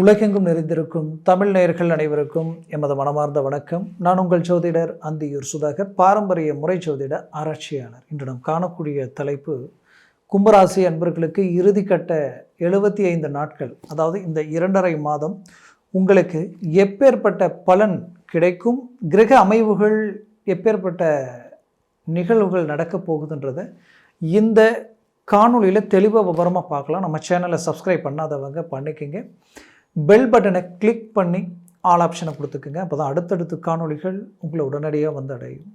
உலகெங்கும் நிறைந்திருக்கும் தமிழ் நேயர்கள் அனைவருக்கும் எமது மனமார்ந்த வணக்கம். நான் உங்கள் ஜோதிடர் அந்தியூர் சுதாகர் பாரம்பரிய முறை ஜோதிட ஆராய்ச்சியாளர். இன்று நாம் காணக்கூடிய தலைப்பு கும்பராசி அன்பர்களுக்கு இறுதிக்கட்ட எழுபத்தி ஐந்து நாட்கள் அதாவது இந்த இரண்டரை மாதம் உங்களுக்கு எப்பேற்பட்ட பலன் கிடைக்கும்? கிரக அமைவுகள் எப்பேற்பட்ட நிகழ்வுகள் நடக்கப் போகுதுன்றதை இந்த காணொளியில் தெளிவாக விவரமாக பார்க்கலாம். நம்ம சேனலை சப்ஸ்கிரைப் பண்ணாதவங்க பண்ணிக்கங்க. பெல் பட்டனை கிளிக் பண்ணி ஆல் ஆப்ஷனை கொடுத்துக்குங்க. அப்போ தான் அடுத்தடுத்து காணொளிகள் உங்களை உடனடியாக வந்து அடையும்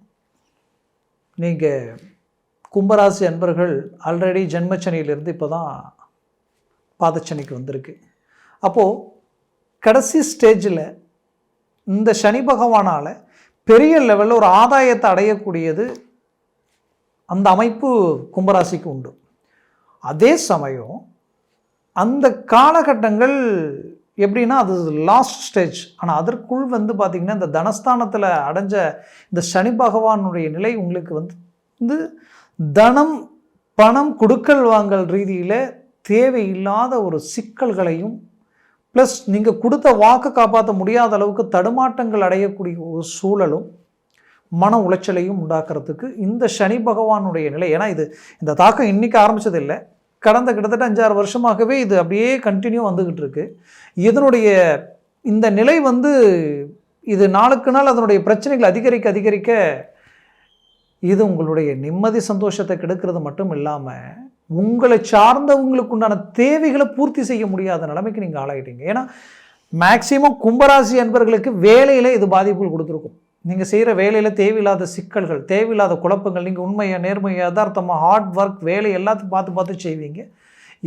நீங்கள் கும்பராசி அன்பர்கள் ஆல்ரெடி ஜென்மச்சனியிலிருந்து இப்போ தான் பாதச்சனிக்கு வந்திருக்கு. அப்போது கடைசி ஸ்டேஜில் இந்த சனி பகவானால் பெரிய லெவலில் ஒரு ஆதாயத்தை அடையக்கூடியது அந்த அமைப்பு கும்பராசிக்கு உண்டு. அதே சமயம் அந்த காலகட்டங்கள் எப்படின்னா அது லாஸ்ட் ஸ்டேஜ் ஆனால் அதற்குள் வந்து பார்த்திங்கன்னா இந்த தனஸ்தானத்தில் அடைஞ்ச இந்த சனி பகவானுடைய நிலை உங்களுக்கு வந்து வந்து தனம் பணம் கொடுக்கல் வாங்கல் ரீதியில் தேவையில்லாத ஒரு சிக்கல்களையும் ப்ளஸ் நீங்கள் கொடுத்த வாக்கு காப்பாற்ற முடியாத அளவுக்கு தடுமாட்டங்கள் அடையக்கூடிய ஒரு சூழலும் மன உளைச்சலையும் உண்டாக்குறதுக்கு இந்த சனி பகவானுடைய நிலை. ஏன்னா இது இந்த தாக்கம் இன்றைக்கி ஆரம்பித்ததில்லை கடந்த கிட்டத்தட்ட அஞ்சாறு வருஷமாகவே இது அப்படியே கண்டினியூ வந்துக்கிட்டு இருக்கு இதனுடைய இந்த நிலை வந்து இது நாளுக்கு நாள் அதனுடைய பிரச்சனைகள் அதிகரிக்க அதிகரிக்க இது உங்களுடைய நிம்மதி சந்தோஷத்தை கெடுக்கிறது மட்டும் இல்லாமல் உங்களை சார்ந்தவங்களுக்கு உண்டான தேவைகளை பூர்த்தி செய்ய முடியாத நிலைமைக்கு நீங்கள் ஆளாயிட்டீங்க. ஏன்னா மேக்சிமம் கும்பராசி அன்பர்களுக்கு வேலையில் இது பாதிப்புகள் கொடுத்துருக்கும். நீங்கள் செய்கிற வேலையில் தேவையில்லாத சிக்கல்கள் தேவையில்லாத குழப்பங்கள் நீங்கள் உண்மையாக நேர்மையாக யதார்த்தமாக ஹார்ட் ஒர்க் வேலை எல்லாத்தையும் பார்த்து பார்த்து செய்வீங்க.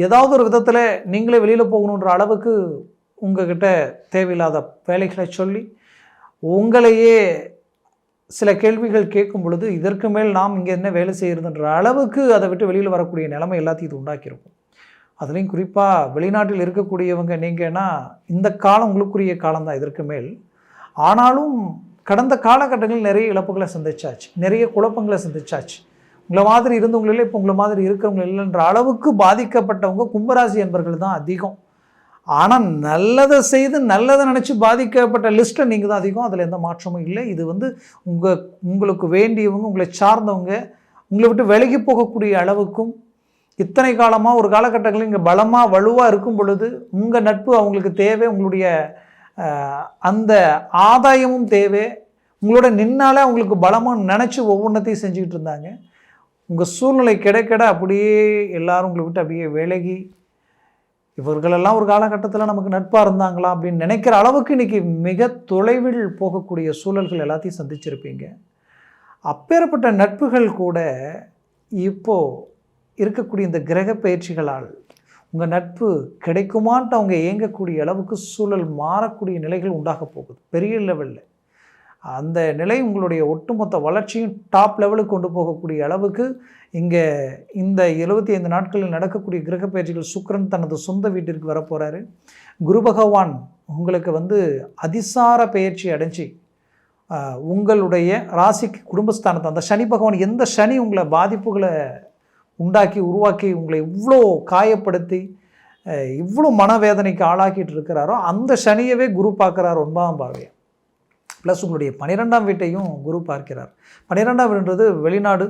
ஏதாவது ஒரு விதத்தில் நீங்களே வெளியில் போகணுன்ற அளவுக்கு உங்ககிட்ட தேவையில்லாத வேலைகளை சொல்லி உங்களையே சில கேள்விகள் கேட்கும் பொழுது இதற்கு மேல் நாம் இங்கே என்ன வேலை செய்கிறதுன்ற அளவுக்கு அதை விட்டு வெளியில் வரக்கூடிய நிலைமை எல்லாத்தையும் இது உண்டாக்கியிருக்கும். அதுலேயும் குறிப்பாக வெளிநாட்டில் இருக்கக்கூடியவங்க நீங்கன்னா இந்த காலம் உங்களுக்குரிய காலம்தான் இதற்கு மேல். ஆனாலும் கடந்த காலகட்டங்களில் நிறைய இழப்புகளை சந்திச்சாச்சு. நிறைய குழப்பங்களை சந்திச்சாச்சு. உங்களை மாதிரி இருந்தவங்களில் இப்போ உங்களை மாதிரி இருக்கிறவங்க இல்லைன்ற அளவுக்கு பாதிக்கப்பட்டவங்க கும்பராசி என்பர்கள் தான் அதிகம். ஆனால் நல்லதை செய்து நல்லதை நினச்சி பாதிக்கப்பட்ட லிஸ்ட்டை நீங்கள் தான் அதிகம். அதில் எந்த மாற்றமும் இல்லை. இது வந்து உங்கள் உங்களுக்கு வேண்டியவங்க உங்களை சார்ந்தவங்க உங்களை விட்டு விலகி போகக்கூடிய அளவுக்கும் இத்தனை காலமாக ஒரு காலகட்டங்களில் இங்கே பலமாக வலுவாக இருக்கும் பொழுது உங்கள் நட்பு அவங்களுக்கு தேவை உங்களுடைய அந்த ஆதாயமும் தேவை. உங்களோட நின்னாலே அவங்களுக்கு பலமாக நினச்சி ஒவ்வொன்றத்தையும் செஞ்சுக்கிட்டு இருந்தாங்க. உங்கள் சூழ்நிலை கிடைக்கிட அப்படியே எல்லாரும் உங்களை விட்டு அப்படியே விலகி இவர்களெல்லாம் ஒரு காலகட்டத்தில் நமக்கு நட்பாக இருந்தாங்களா அப்படின்னு நினைக்கிற அளவுக்கு இன்றைக்கி மிக தொலைவில் போகக்கூடிய சூழல்கள் எல்லாத்தையும் சந்திச்சிருப்பீங்க. அப்பேற்பட்ட நட்புகள் கூட இப்போது இருக்கக்கூடிய இந்த கிரக பயிற்சிகளால் உங்கள் நட்பு கிடைக்குமான்ட்டு அவங்க இயங்கக்கூடிய அளவுக்கு சூழல் மாறக்கூடிய நிலைகள் உண்டாக போகுது. பெரிய லெவலில் அந்த நிலை உங்களுடைய ஒட்டுமொத்த வளர்ச்சியும் டாப் லெவலுக்கு கொண்டு போகக்கூடிய அளவுக்கு இங்கே இந்த எழுபத்தி ஐந்து நாட்களில் நடக்கக்கூடிய கிரக பயிற்சிகள் சுக்கரன் தனது சொந்த வீட்டிற்கு வரப்போகிறாரு குரு பகவான் உங்களுக்கு வந்து அதிசார பயிற்சி அடைஞ்சி உங்களுடைய ராசிக்கு குடும்பஸ்தானத்தை அந்த சனி பகவான் எந்த சனி உங்களை பாதிப்புகளை உண்டாக்கி உருவாக்கி உங்களை இவ்வளோ காயப்படுத்தி இவ்வளோ மனவேதனைக்கு ஆளாக்கிட்டு இருக்கிறாரோ அந்த சனியவே குரு பார்க்குறார் ஒன்பதாம் பார்வையை. ப்ளஸ் உங்களுடைய பன்னிரெண்டாம் வீட்டையும் குரு பார்க்கிறார். பன்னிரெண்டாம் வீடுன்றது வெளிநாடு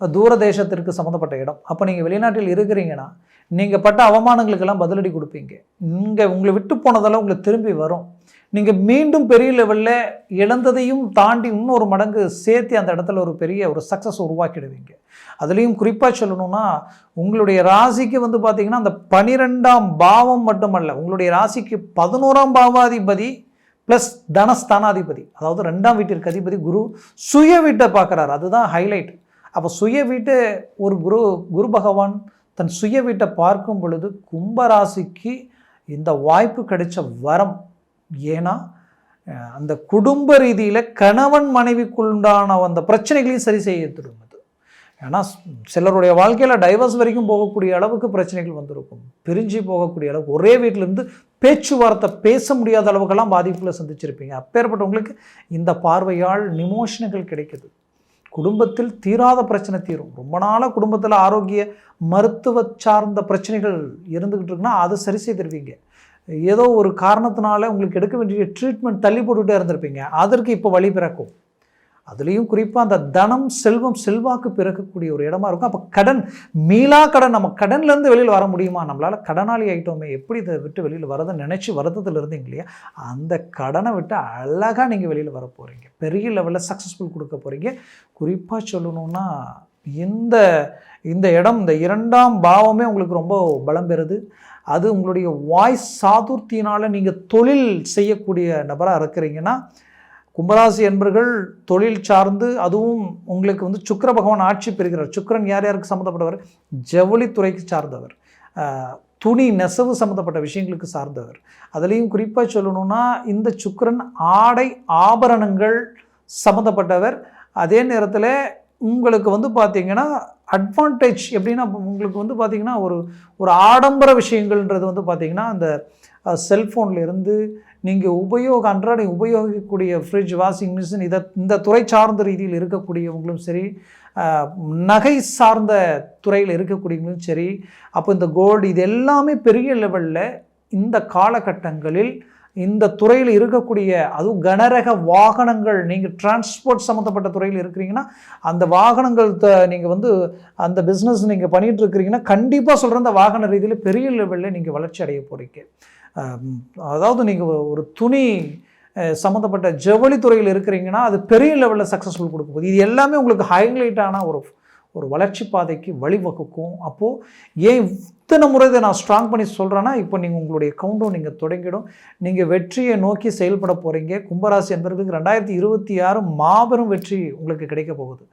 தூர தேசத்திற்கு சம்மந்தப்பட்ட இடம். அப்போ நீங்கள் வெளிநாட்டில் இருக்கிறீங்கன்னா நீங்கள் பட்ட அவமானங்களுக்கெல்லாம் பதிலடி கொடுப்பீங்க. நீங்கள் உங்களை விட்டு போனதெல்லாம் உங்களுக்கு திரும்பி வரும். நீங்கள் மீண்டும் பெரிய லெவலில் இழந்ததையும் தாண்டி இன்னொரு மடங்கு சேர்த்து அந்த இடத்துல ஒரு பெரிய ஒரு சக்ஸஸ் உருவாக்கிடுவீங்க. அதுலேயும் குறிப்பாக சொல்லணும்னா உங்களுடைய ராசிக்கு வந்து பார்த்திங்கன்னா அந்த பனிரெண்டாம் பாவம் மட்டுமல்ல உங்களுடைய ராசிக்கு பதினோராம் பாவாதிபதி ப்ளஸ் தனஸ்தானாதிபதி அதாவது ரெண்டாம் வீட்டிற்கு அதிபதி குரு சுய வீட்டை பார்க்குறாரு அதுதான் ஹைலைட் அப்போ சுய வீட்டை ஒரு குரு குரு பகவான் தன் சுய வீட்டை பார்க்கும் பொழுது கும்பராசிக்கு இந்த வாய்ப்பு கிடைச்ச வரம் ஏன்னா அந்த குடும்ப ரீதியில் கணவன் மனைவிக்குண்டான அந்த பிரச்சனைகளையும் சரி செய்ய திரும்புது ஏன்னா சிலருடைய வாழ்க்கையில் டைவர்ஸ் வரைக்கும் போகக்கூடிய அளவுக்கு பிரச்சனைகள் வந்திருக்கும். பிரிஞ்சு போகக்கூடிய அளவுக்கு ஒரே வீட்டிலேருந்து பேச்சுவார்த்தை பேச முடியாத அளவுக்கெல்லாம் பாதிப்புகளை சந்திச்சிருப்பீங்க. அப்பேற்பட்டவங்களுக்கு இந்த பார்வையால் நிமோஷன்கள் கிடைக்குது. குடும்பத்தில் தீராத பிரச்சனை தீரும். ரொம்ப நாளாக குடும்பத்தில் ஆரோக்கிய மருத்துவ சார்ந்த பிரச்சனைகள் இருந்துக்கிட்டு இருக்குன்னா அதை சரி செய்திருவீங்க. ஏதோ ஒரு காரணத்தினால உங்களுக்கு எடுக்க வேண்டிய ட்ரீட்மெண்ட் தள்ளி போட்டுகிட்டே இருந்திருப்பீங்க. அதற்கு இப்போ வழி பிறக்கும். அதுலேயும் குறிப்பாக அந்த தனம் செல்வம் செல்வாக்கு பிறக்கக்கூடிய ஒரு இடமா இருக்கும். அப்போ கடன் மீளா கடன் நம்ம கடன்லேருந்து வெளியில் வர முடியுமா? நம்மளால் கடனாளி ஆகிட்டோமே எப்படி இதை விட்டு வெளியில் வரதுன்னு நினச்சி வருத்தத்தில் இருந்தீங்க இல்லையா? அந்த கடனை விட்டு அழகாக நீங்கள் வெளியில் வர போகிறீங்க பெரிய லெவலில் சக்ஸஸ்ஃபுல் கொடுக்க போகிறீங்க குறிப்பாக சொல்லணும்னா இந்த இந்த இடம் இந்த இரண்டாம் பாவமே உங்களுக்கு ரொம்ப பலம் பெறுது. அது உங்களுடைய வாய்ஸ் சாதுர்த்தியினால் நீங்கள் தொழில் செய்யக்கூடிய நபராக இருக்கிறீங்கன்னா கும்பராசி என்பர்கள் தொழில் சார்ந்து அதுவும் உங்களுக்கு வந்து சுக்கர பகவான் ஆட்சி பெறுகிறார். சுக்கரன் யார் யாருக்கு சம்மந்தப்பட்டவர்? ஜவுளித்துறைக்கு சார்ந்தவர். துணி நெசவு சம்மந்தப்பட்ட விஷயங்களுக்கு சார்ந்தவர். அதுலேயும் குறிப்பாக சொல்லணும்னா இந்த சுக்கரன் ஆடை ஆபரணங்கள் சம்மந்தப்பட்டவர். அதே நேரத்தில் உங்களுக்கு வந்து பார்த்திங்கன்னா அட்வான்டேஜ் எப்படின்னா உங்களுக்கு வந்து பார்த்திங்கன்னா ஒரு ஒரு ஆடம்பர விஷயங்கள்ன்றது வந்து பார்த்திங்கன்னா அந்த செல்ஃபோன்லேருந்து நீங்கள் உபயோக அன்றாட உபயோகிக்கக்கூடிய ஃப்ரிட்ஜ் வாஷிங் மிஷின் இதை இந்த துறை சார்ந்த ரீதியில் இருக்கக்கூடியவங்களும் சரி நகை சார்ந்த துறையில் இருக்கக்கூடியவங்களும் சரி அப்போ இந்த கோல்டு இது எல்லாமே பெரிய லெவலில் இந்த காலகட்டங்களில் இந்த துறையில் இருக்கக்கூடிய அதுவும் கனரக வாகனங்கள் நீங்கள் டிரான்ஸ்போர்ட் சம்மந்தப்பட்ட துறையில் இருக்கிறீங்கன்னா அந்த வாகனங்கள் த நீங்கள் வந்து அந்த பிஸ்னஸ் நீங்கள் பண்ணிகிட்டு இருக்கிறீங்கன்னா கண்டிப்பாக சொல்கிற அந்த வாகன ரீதியில் பெரிய லெவலில் நீங்கள் வளர்ச்சி அடைய போகிறீங்க அதாவது நீங்கள் ஒரு துணி சம்மந்தப்பட்ட ஜவுளி துறையில் இருக்கிறீங்கன்னா அது பெரிய லெவலில் சக்ஸஸ்ஃபுல் கொடுக்க போகுது. இது எல்லாமே உங்களுக்கு ஹைலைட்டான ஒரு ஒரு வளர்ச்சி பாதைக்கு வழிவகுக்கும். அப்போது ஏன் இத்தனை முறை இதை நான் ஸ்ட்ராங் பண்ணி சொல்கிறேன்னா இப்போ நீங்கள் உங்களுடைய கவுண்டும் நீங்கள் தொடங்கிடும். நீங்கள் வெற்றியை நோக்கி செயல்பட போகிறீங்க கும்பராசி என்பவர்களுக்கு ரெண்டாயிரத்தி இருபத்தி ஆறு மாபெரும் வெற்றி உங்களுக்கு கிடைக்க போகுது.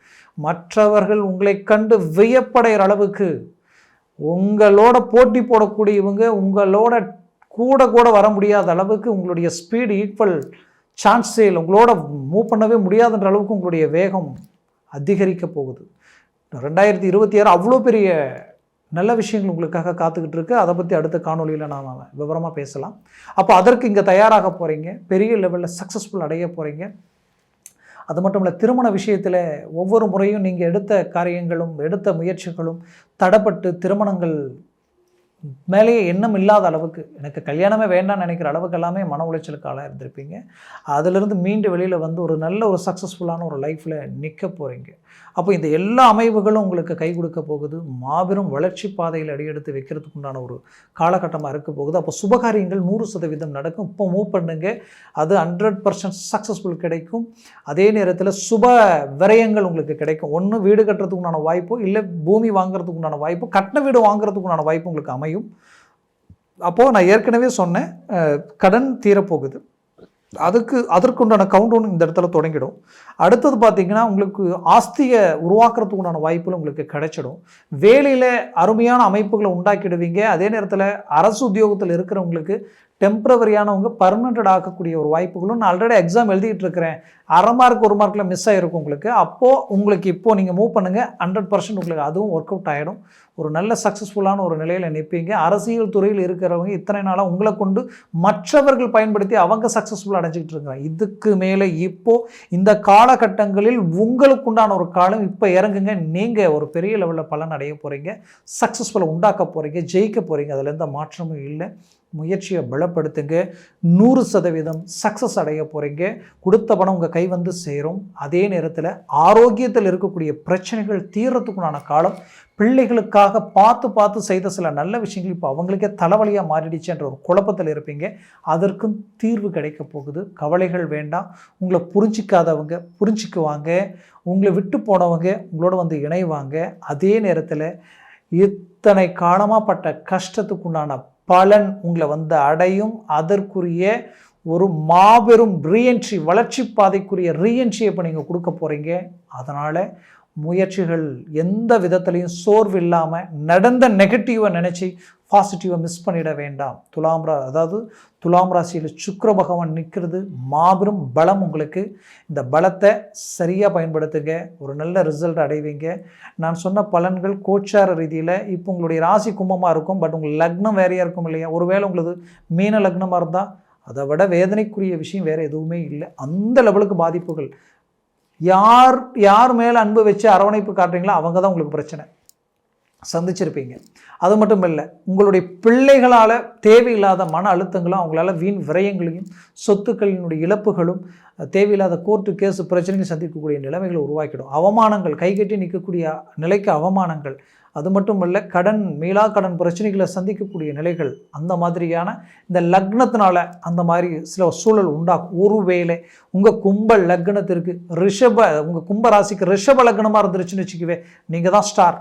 மற்றவர்கள் உங்களை கண்டு வியப்படைகிற அளவுக்கு உங்களோட போட்டி போடக்கூடியவங்க உங்களோட கூட கூட வர முடியாத அளவுக்கு உங்களுடைய ஸ்பீடு ஈக்குவல் சான்ஸ் சேல் உங்களோட மூவ் பண்ணவே முடியாதுன்ற அளவுக்கு உங்களுடைய வேகம் அதிகரிக்க போகுது. ரெண்டாயிரத்தி இருபத்தி ஆறு அவ்வளோ பெரிய நல்ல விஷயங்கள் உங்களுக்காக காத்துக்கிட்டு இருக்கு அதை பற்றி அடுத்த காணொலியில் நாம் விவரமாக பேசலாம். அப்போ அதற்கு இங்கே தயாராக போகிறீங்க பெரிய லெவலில் சக்ஸஸ்ஃபுல் அடைய போகிறீங்க அது மட்டும் இல்லை திருமண விஷயத்தில் ஒவ்வொரு முறையும் நீங்கள் எடுத்த காரியங்களும் எடுத்த முயற்சிகளும் தடப்பட்டு திருமணங்கள் மேலேயே எண்ணம் இல்லாத அளவுக்கு எனக்கு கல்யாணமே வேண்டாம்னு நினைக்கிற அளவுக்கு எல்லாமே மன உளைச்சலுக்கு ஆளாக இருந்திருப்பீங்க. அதிலிருந்து மீண்டு வெளியில் வந்து ஒரு நல்ல ஒரு சக்ஸஸ்ஃபுல்லான ஒரு லைஃப்பில் நிற்க போகிறீங்க அப்போ இந்த எல்லா அமைவுகளும் உங்களுக்கு கை கொடுக்க போகுது. மாபெரும் வளர்ச்சி பாதையில் அடியெடுத்து வைக்கிறதுக்கு உண்டான ஒரு காலகட்டமாக இருக்க போகுது. அப்போ சுபகாரியங்கள் நூறு சதவீதம் நடக்கும். இப்போ மூவ் பண்ணுங்க. அது ஹண்ட்ரட் பர்சன்ட் சக்ஸஸ்ஃபுல் கிடைக்கும். அதே நேரத்தில் சுப விரயங்கள் உங்களுக்கு கிடைக்கும். ஒன்று வீடு கட்டுறதுக்கு உண்டான வாய்ப்போ இல்லை பூமி வாங்குறதுக்கு உண்டான வாய்ப்போ கட்டின வீடு வாங்குறதுக்கு உண்டான வாய்ப்பு உங்களுக்கு அமையும். அப்போது நான் ஏற்கனவே சொன்னேன் கடன் தீரப்போகுது. அதுக்கு அதற்குண்டான கவுண்டவுன் இந்த இடத்துல தொடங்கிடும். அடுத்தது பார்த்தீங்கன்னா உங்களுக்கு ஆஸ்தியை உருவாக்குறதுக்கு உண்டான வாய்ப்புகள் உங்களுக்கு கிடைச்சிடும். வேலையில் அருமையான அமைப்புகளை உண்டாக்கிடுவீங்க. அதே நேரத்தில் அரசு உத்தியோகத்தில் இருக்கிறவங்களுக்கு டெம்பரவரியானவங்க பர்மனண்டட் ஆக்கக்கூடிய ஒரு வாய்ப்புகளும் நான் ஆல்ரெடி எக்ஸாம் எழுதிட்டு இருக்கிறேன். அரை மார்க் ஒரு மார்க்கில் மிஸ் ஆகிருக்கும் உங்களுக்கு. அப்போது உங்களுக்கு இப்போது நீங்கள் மூவ் பண்ணுங்கள் ஹண்ட்ரட் பர்சன்ட் உங்களுக்கு அதுவும் ஒர்க் அவுட் ஆகிடும் ஒரு நல்ல சக்ஸஸ்ஃபுல்லான ஒரு நிலையில் நிற்பீங்க அரசியல் துறையில் இருக்கிறவங்க இத்தனை நாளாக உங்களை கொண்டு மற்றவர்கள் பயன்படுத்தி அவங்க சக்ஸஸ்ஃபுல்லாக அடைஞ்சிக்கிட்டு இருக்கிறாங்க. இதுக்கு மேலே இப்போது இந்த காலகட்டங்களில் உங்களுக்குண்டான ஒரு காலம் இப்போ இறங்குங்க. நீங்கள் ஒரு பெரிய லெவலில் பலன் அடைய போகிறீங்க சக்ஸஸ்ஃபுல்லாக உண்டாக்க போகிறீங்க ஜெயிக்க போகிறீங்க அதில் எந்த மாற்றமும் இல்லை. முயற்சியை பலப்படுத்துங்க. நூறு சதவீதம் சக்ஸஸ் அடைய போகிறீங்க கொடுத்த பணம் உங்கள் கை வந்து சேரும். அதே நேரத்தில் ஆரோக்கியத்தில் இருக்கக்கூடிய பிரச்சனைகள் தீர்றதுக்குண்டான காலம். பிள்ளைகளுக்காக பார்த்து பார்த்து செய்த சில நல்ல விஷயங்கள் இப்போ அவங்களுக்கே தலைவலியாக மாறிடுச்சுன்ற ஒரு குழப்பத்தில் இருப்பீங்க. அதற்கும் தீர்வு கிடைக்க போகுது. கவலைகள் வேண்டாம். உங்களை புரிஞ்சிக்காதவங்க புரிஞ்சிக்குவாங்க. உங்களை விட்டு போனவங்க உங்களோட வந்து இணைவாங்க. அதே நேரத்தில் இத்தனை காலமாக பட்ட கஷ்டத்துக்குண்டான பலன் உங்களை வந்து அடையும். அதற்குரிய ஒரு மாபெரும் ரீஎன்ட்ரி வளர்ச்சி பாதைக்குரிய ரீஎன்ட்ரி இப்போ நீங்கள் கொடுக்க போகிறீங்க அதனால் முயற்சிகள் எந்த விதத்துலையும் சோர்வு இல்லாமல் நடந்த நெகட்டிவை நினச்சி பாசிட்டிவை மிஸ் பண்ணிட வேண்டாம். துலாம் ரா அதாவது துலாம் ராசியில் சுக்கர பகவான் நிற்கிறது மாபெரும் பலம் உங்களுக்கு. இந்த பலத்தை சரியாக பயன்படுத்துங்க. ஒரு நல்ல ரிசல்ட் அடைவீங்க. நான் சொன்ன பலன்கள் கோச்சார ரீதியில் இப்போ உங்களுடைய ராசி கும்பமாக இருக்கும். பட் உங்கள் லக்னம் வேறையாக இருக்கும் இல்லையா? ஒருவேளை உங்களுக்கு மீன லக்னமாக இருந்தால் அதை விட வேதனைக்குரிய விஷயம் வேறு எதுவுமே இல்லை. அந்த லெவலுக்கு பாதிப்புகள் யார் யார் மேலே அன்பு வச்சு அரவணைப்பு காட்டுறீங்களோ அவங்க தான் உங்களுக்கு பிரச்சனை. சந்திச்சிருப்பீங்க. அது மட்டும் இல்லை உங்களுடைய பிள்ளைகளால் தேவையில்லாத மன அழுத்தங்களும் அவங்களால வீண் விரயங்களையும் சொத்துக்களினுடைய இழப்புகளும் தேவையில்லாத கோர்ட்டு கேஸ் பிரச்சனைகள் சந்திக்கக்கூடிய நிலைமைகளை உருவாக்கிடும். அவமானங்கள் கைகட்டி நிற்கக்கூடிய நிலைக்கு அவமானங்கள் அது மட்டும் இல்லை கடன் மீளா கடன் பிரச்சனைகளை சந்திக்கக்கூடிய நிலைகள் அந்த மாதிரியான இந்த லக்னத்தினால அந்த மாதிரி சில சூழல் உண்டாகும். ஒருவேளை உங்கள் கும்ப லக்னத்திற்கு ரிஷப உங்கள் கும்ப ராசிக்கு ரிஷப லக்னமாக இருந்துருச்சுன்னு வச்சுக்கவே நீங்கள் தான் ஸ்டார்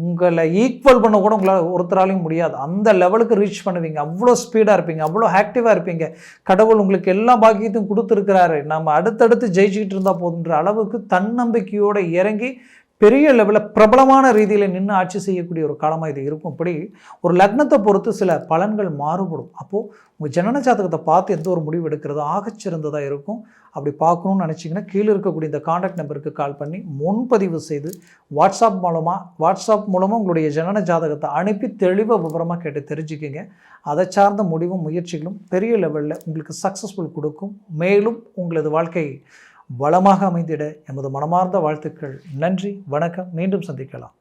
உங்களை ஈக்குவல் பண்ண கூட உங்களால் ஒருத்தராலையும் முடியாது. அந்த லெவலுக்கு ரீச் பண்ணுவீங்க. அவ்வளோ ஸ்பீடாக இருப்பீங்க. அவ்வளோ ஆக்டிவாக இருப்பீங்க. கடவுள் உங்களுக்கு எல்லா பாக்கியத்தையும் கொடுத்துருக்கிறாரு. நம்ம அடுத்தடுத்து ஜெயிச்சுக்கிட்டு இருந்தால் போதுன்ற அளவுக்கு தன்னம்பிக்கையோடு இறங்கி பெரிய லெவலில் பிரபலமான ரீதியில் நின்று ஆட்சி செய்யக்கூடிய ஒரு காலமாக இது இருக்கும். இப்படி ஒரு லக்னத்தை பொறுத்து சில பலன்கள் மாறுபடும். அப்போது உங்கள் ஜனன ஜாதகத்தை பார்த்து எந்த ஒரு முடிவு எடுக்கிறதோ ஆகச்சிறந்ததாக இருக்கும். அப்படி பார்க்கணும்னு நினச்சிங்கன்னா கீழே இருக்கக்கூடிய இந்த காண்டாக்ட் நம்பருக்கு கால் பண்ணி முன்பதிவு செய்து வாட்ஸ்அப் மூலமாக வாட்ஸ்அப் மூலமாக உங்களுடைய ஜனன ஜாதகத்தை அனுப்பி தெளிவாக விவரமாக கேட்டு தெரிஞ்சுக்கிங்க. அதை சார்ந்த முடிவும் முயற்சிகளும் பெரிய லெவலில் உங்களுக்கு சக்ஸஸ்ஃபுல் கொடுக்கும். மேலும் உங்களது வாழ்க்கை வளமாக அமைந்திட எமது மனமார்ந்த வாழ்த்துக்கள். நன்றி வணக்கம். மீண்டும் சந்திக்கலாம்.